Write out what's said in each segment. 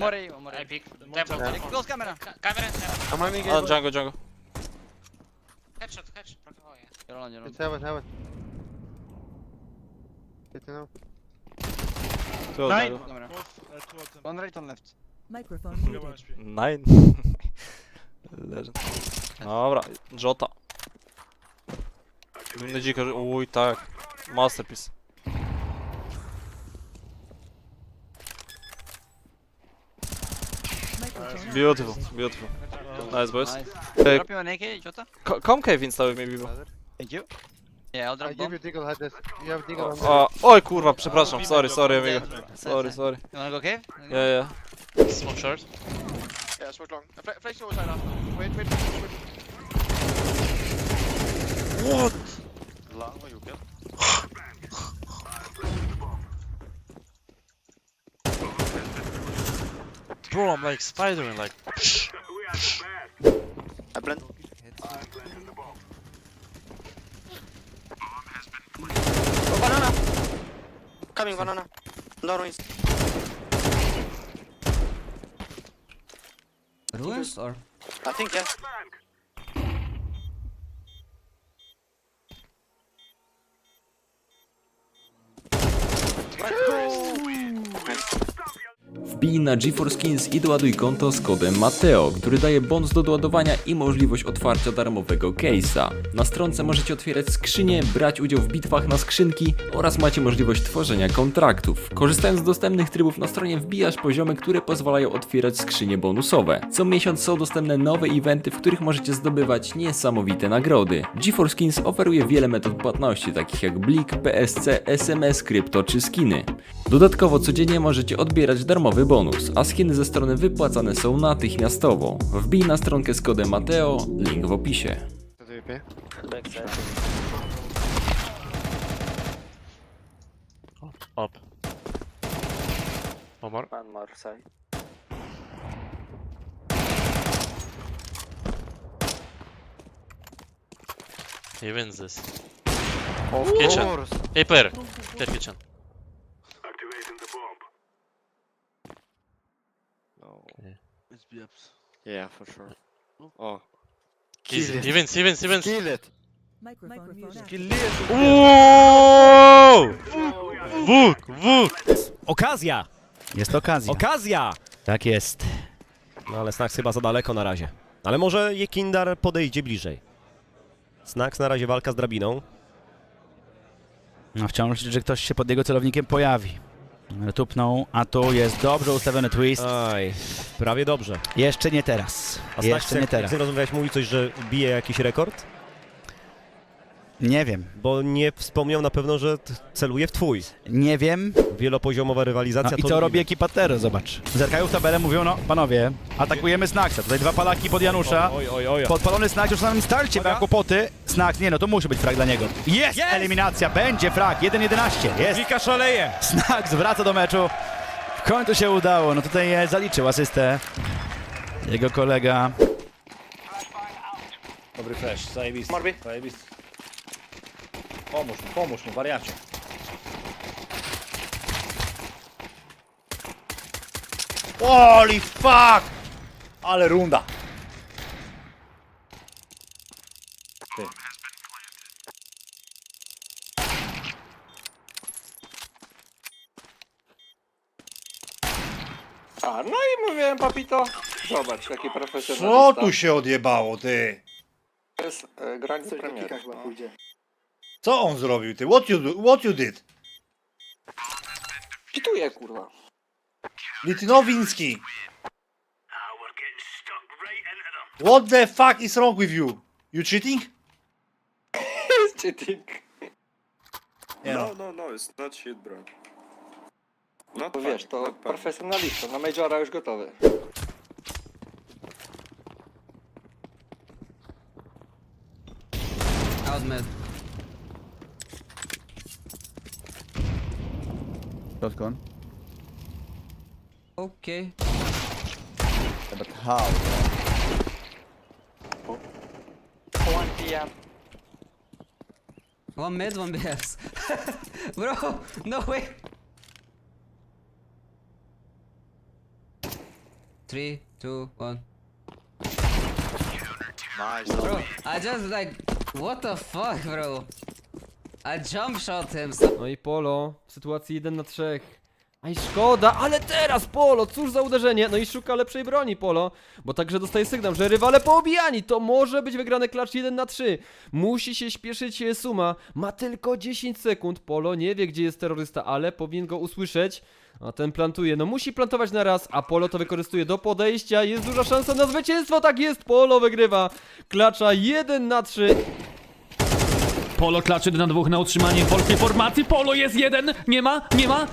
More A, one more I A. peek. Temple. Take Close camera. Ca- Camera and heaven. I'm running On again. jungle, jungle. Headshot, headshot. Blokowaje. You're on, you're on. It's heaven, heaven. Getting out. Tu od Nine. jungle. Camera. Both, uh, two of them. One right, one left. Microphone muted. one HP. Nine. Legend. Dobra, Jota. Inny dziko, że- uj tak. Masterpiece. Beautiful, beautiful. Nice boys. Nice. Hey, Drop you an AK, Jota. co- come cave install maybe. bro. Thank you. Yeah, I'll I drop give bomb. you Deagle head this. You have Deagle on me. O, oj kurwa, przepraszam, sorry, sorry amigo. Sorry, sorry. You wanna go cave? Yeah, yeah. Smoke short. Yeah, short long. Uh, fla- Flash over side after. Wait, wait, wait, wait. What? Long, or you kill? Bro, I'm like spidering like. I blend. Oh, banana! Coming, banana. No ruins. Ruins or? I think, yeah. Wbij na GeForce Skins i doładuj konto z kodem Mateo, który daje bonus do doładowania i możliwość otwarcia darmowego case'a. Na stronce możecie otwierać skrzynie, brać udział w bitwach na skrzynki oraz macie możliwość tworzenia kontraktów. Korzystając z dostępnych trybów na stronie wbijasz poziomy, które pozwalają otwierać skrzynie bonusowe. Co miesiąc są dostępne nowe eventy, w których możecie zdobywać niesamowite nagrody. GeForce Skins oferuje wiele metod płatności, takich jak Blik, PSC, SMS, krypto czy skiny. Dodatkowo codziennie możecie odbierać darmowy bonus, a skiny ze strony wypłacane są natychmiastowo. Wbij na stronkę z kodem Mateo, link w opisie. UP. One more. One more side. He wins this. Of Kitchen. Hey, player. Kitchen. No. BFs. Yeah, for sure. Oh. Easy. Kill it. wins, he wins. Kill it. Microphone muted. Kill it. Wow! Okazja! Jest okazja. Okazja! Tak jest. No ale Snax chyba za daleko na razie. Ale może Jekindar podejdzie bliżej. Snax na razie walka z drabiną. No wciąż liczy, że ktoś się pod jego celownikiem pojawi. Tupnął, a tu jest dobrze ustawiony twist. Aj, prawie dobrze. Jeszcze nie teraz. A Jeszcze nie jak, jak teraz. z nim rozmawiałeś, mówi coś, że bije jakiś rekord? Nie wiem. Bo nie wspomniał na pewno, że t- celuje w twój. Nie wiem. Wielopoziomowa rywalizacja No, I to co robi ekipa Tero? Zobacz. Zerkają w tabelę, mówią, no panowie, atakujemy Snaxa. Tutaj dwa palaki pod Janusza. Oj, oj, oj. Podpalony Snax już na samym starcie, miał kłopoty. Snax, nie no, to musi być frag dla niego. Jest! Jest! Eliminacja, będzie frag, 1-11. Jest! Wika szaleje! Snax wraca do meczu. W końcu się udało. No tutaj e, zaliczył asystę. Jego kolega. Dobry flash, zajebisty. Morbi. Zajebisty. Pomóż mu, pomóż mu, wariacie. Holy fuck! Ale runda. Ty. A, no i mówiłem, papito. Zobacz, jaki profesjonalista. Co tu się odjebało, ty? To jest e, granie premiery. No. Co on zrobił, ty? What you, do, what you did? Pituję, kurwa. Litynowiński. What the fuck is wrong with you? You cheating? Cheating. Nie no. no, no, it's not shit, bro. Not To wiesz, to profesjonalista. Na Majora już gotowy. Was mid. Shotgun. Okay. But how? Oh. One PM. One mid, one BS. Bro, no way. Three, two, one. Nice. Bro, I just like, what the fuck, bro? I jump shot him. So No i Polo w sytuacji 1 na 3. Aj szkoda, ale teraz Polo, cóż za uderzenie. No i szuka lepszej broni Polo, bo także dostaje sygnał, że rywale poobijani. To może być wygrany klacz 1 na 3. Musi się śpieszyć e, Suma. Ma tylko 10 sekund. Polo nie wie gdzie jest terrorysta, ale powinien go usłyszeć. A ten plantuje, no musi plantować na raz, a Polo to wykorzystuje do podejścia. Jest duża szansa na zwycięstwo, tak jest, Polo wygrywa. Klacza 1 na 3. Polo klaczy na dwóch na utrzymanie polskiej formacji. Polo jest jeden. Nie ma, nie ma.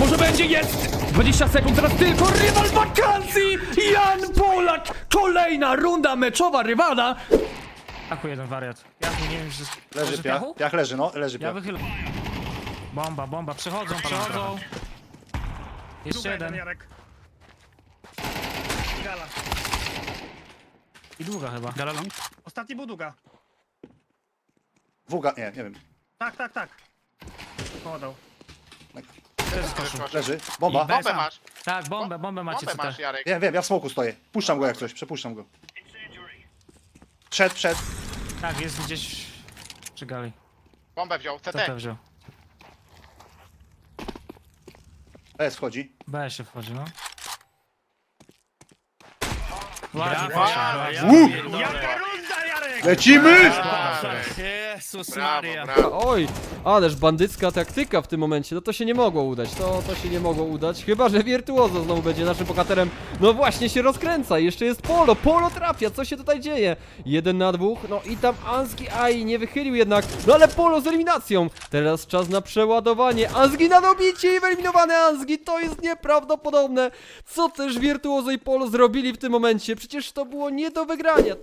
Może będzie, jest! 20 sekund, teraz tylko rywal wakancji! Jan Polak! Kolejna runda meczowa rywala! Taku jeden wariat. Ja nie wiem, że... Leży Może piach. piachu? Piach leży, no, leży Ja piach. wychylę. Bomba, bomba, przechodzą, przechodzą. Jeszcze jeden. Gala. I długa chyba. Galalong? Ostatni był długa. Wuga, nie, nie wiem. Tak, tak, tak. Poładał. Leży. Bomba. Bombę masz. Tak, bombę, bombę macie Bombę CT. masz, Jarek. Wiem, wiem, ja w smoku stoję. Puszczam go jak coś, przepuszczam go. Przed, przed. Tak, jest gdzieś przy gali. Bombę wziął. CT wziął. E, schodzi. B się wchodzi, no. Ładnie. Jaka runda, Lecimy! Jezus Brawo, brawo. Oj, ależ bandycka taktyka w tym momencie, no to się nie mogło udać, to, to się nie mogło udać, chyba że Wirtuozo znowu będzie naszym bohaterem, no właśnie się rozkręca, jeszcze jest Polo, Polo trafia, co się tutaj dzieje? Jeden na dwóch, no i tam Anski, aj, nie wychylił jednak, no ale Polo z eliminacją, teraz czas na przeładowanie, Anski na dobicie i wyeliminowany Anski, to jest nieprawdopodobne, co też Wirtuozo i Polo zrobili w tym momencie, przecież to było nie do wygrania.